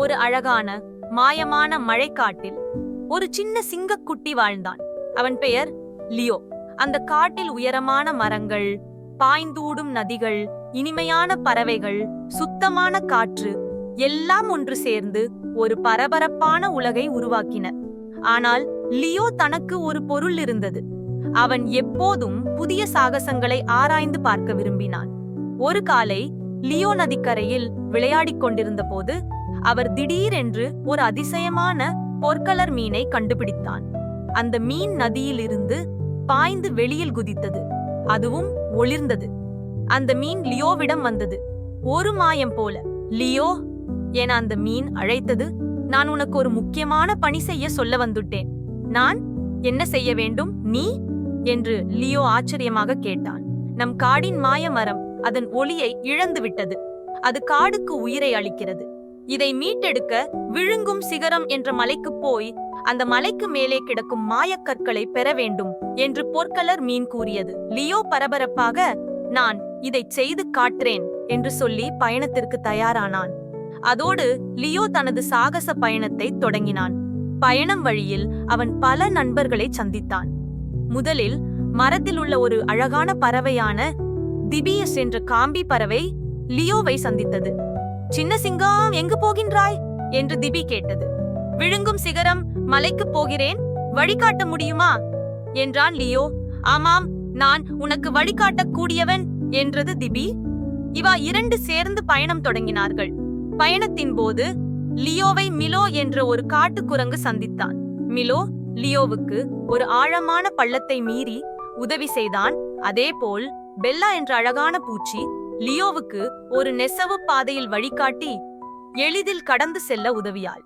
ஒரு அழகான மாயமான மழைக்காட்டில் ஒரு சின்ன சிங்கக்குட்டி வாழ்ந்தான். அவன் பெயர் லியோ. அந்த காட்டில் உயரமான மரங்கள் பாய்ந்தூடும் நதிகள் இனிமையான பறவைகள் சுத்தமான காற்று எல்லாம் ஒன்று சேர்ந்து ஒரு பரபரப்பான உலகை உருவாக்கின. ஆனால் லியோ தனக்கு ஒரு பொருள் இருந்தது. அவன் எப்போதும் புதிய சாகசங்களை ஆராய்ந்து பார்க்க விரும்பினான். ஒரு காலை லியோ நதிக்கரையில் விளையாடிக் கொண்டிருந்த போது அவர் திடீரென்று ஒரு அதிசயமான பொற்கலர் மீனை கண்டுபிடித்தான். அந்த மீன் நதியிலிருந்து பாய்ந்து வெளியில் குதித்தது. அதுவும் ஒளிர்ந்தது. அந்த மீன் லியோவிடம் வந்தது. ஒரு மாயம் போல லியோ என அந்த மீன் அழைத்தது. நான் உனக்கு ஒரு முக்கியமான பணி செய்ய சொல்ல வந்துட்டேன். நான் என்ன செய்ய வேண்டும் நீ? என்று லியோ ஆச்சரியமாக கேட்டான். நம் காடின் மாய மரம் அதன் ஒளியை இழந்து விட்டது அது காடுக்கு உயிரை அளிக்கிறது. இதை மீட்டெடுக்க விழுங்கும் சிகரம் என்ற மலைக்குப் போய் அந்த மலைக்கு மேலே கிடக்கும் மாயக்கற்களை பெற வேண்டும் என்று பொற்கலர் மீன் கூறியது. லியோ பரபரப்பாக நான் இதைச் செய்து காட்டுறேன் என்று சொல்லி பயணத்திற்கு தயாரானான். அதோடு லியோ தனது சாகச பயணத்தை தொடங்கினான். பயணம் வழியில் அவன் பல நண்பர்களை சந்தித்தான். முதலில் மரத்தில் உள்ள ஒரு அழகான பறவையான திபியஸ் என்ற காம்பி பறவை லியோவை சந்தித்தது. சின்ன சிங்கம் எங்கு போகின்றாய்? என்று திபி கேட்டது. விழுங்கும் சிகரம் மலைக்கு போகிறேன் வழிகாட்ட முடியுமா? என்றான் லியோ. ஆமாம் நான் உனக்கு வழிகாட்டக் கூடியவன் என்றது திபி. இவா இரண்டு சேர்ந்து பயணம் தொடங்கினார்கள். பயணத்தின் போது லியோவை மிலோ என்ற ஒரு காட்டுக்குரங்கு சந்தித்தான். மிலோ லியோவுக்கு ஒரு ஆழமான பள்ளத்தை மீறி உதவி செய்தான். அதேபோல் பெல்லா என்ற அழகான பூச்சி லியோவுக்கு ஒரு நெசவு பாதையில் வழிகாட்டி எளிதில் கடந்து செல்ல உதவியாள்.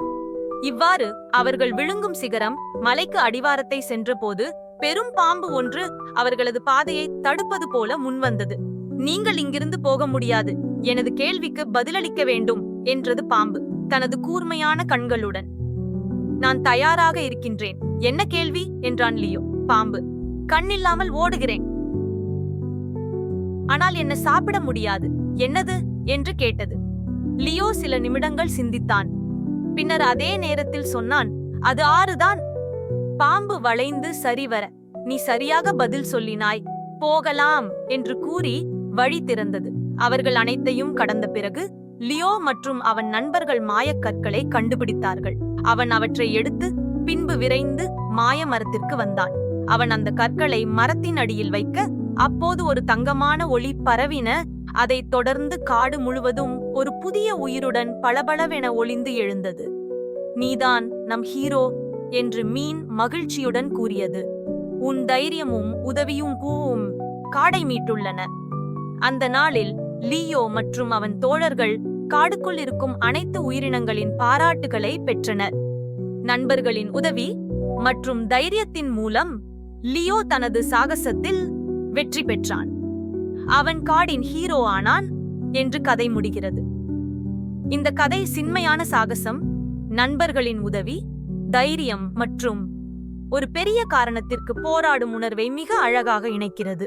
இவ்வாறு அவர்கள் விழுங்கும் சிகரம் மலைக்கு அடிவாரத்தை சென்றபோது பெரும் பாம்பு ஒன்று அவர்களது பாதையை தடுப்பது போல முன்வந்தது. நீங்கள் இங்கிருந்து போக முடியாது. எனது கேள்விக்கு பதிலளிக்க வேண்டும் என்றது பாம்பு தனது கூர்மையான கண்களுடன். நான் தயாராக இருக்கின்றேன். என்ன கேள்வி? என்றான் லியோ. பாம்பு கண்ணில்லாமல் ஓடுகிறேன். ஆனால் என்ன சாப்பிட முடியாது. என்னது? என்று கேட்டது. லியோ சில நிமிடங்கள் சிந்தித்தான். பின்னர் அதே நேரத்தில் சொன்னான் அது ஆறுதான். பாம்பு வளைந்து சரிவர நீ சரியாக பதில் சொல்லினாய். போகலாம் என்று கூறி வழி திறந்தது. அவர்கள் அனைத்தையும் கடந்த பிறகு லியோ மற்றும் அவன் நண்பர்கள் மாயக்கற்களை கண்டுபிடித்தார்கள். அவன் அவற்றை எடுத்து பின்பு விரைந்து மாய மரத்திற்கு வந்தான். அவன் அந்த கற்களை மரத்தின் அடியில் வைக்க அப்போது ஒரு தங்கமான ஒளி பரவின. அதைத் தொடர்ந்து காடு முழுவதும் ஒரு புதிய உயிருடன் பளபளவென ஒளிந்து எழுந்தது. நீதான் நம் ஹீரோ என்று மீன் மகிழ்ச்சியுடன் கூறியது. உன் தைரியமும் உதவியும் பூவும் காடை மீட்டுள்ளன. அந்த நாளில் லியோ மற்றும் அவன் தோழர்கள் காடுக்குள் இருக்கும் அனைத்து உயிரினங்களின் பாராட்டுகளை பெற்றனர். நண்பர்களின் உதவி மற்றும் தைரியத்தின் மூலம் லியோ தனது சாகசத்தில் வெற்றி பெற்றான். அவன் காடின் ஹீரோ ஆனான் என்று கதை முடிகிறது. இந்த கதை சின்மையான சாகசம் நண்பர்களின் உதவி தைரியம் மற்றும் ஒரு பெரிய காரணத்திற்கு போராடும் உணர்வை மிக அழகாக இணைக்கிறது.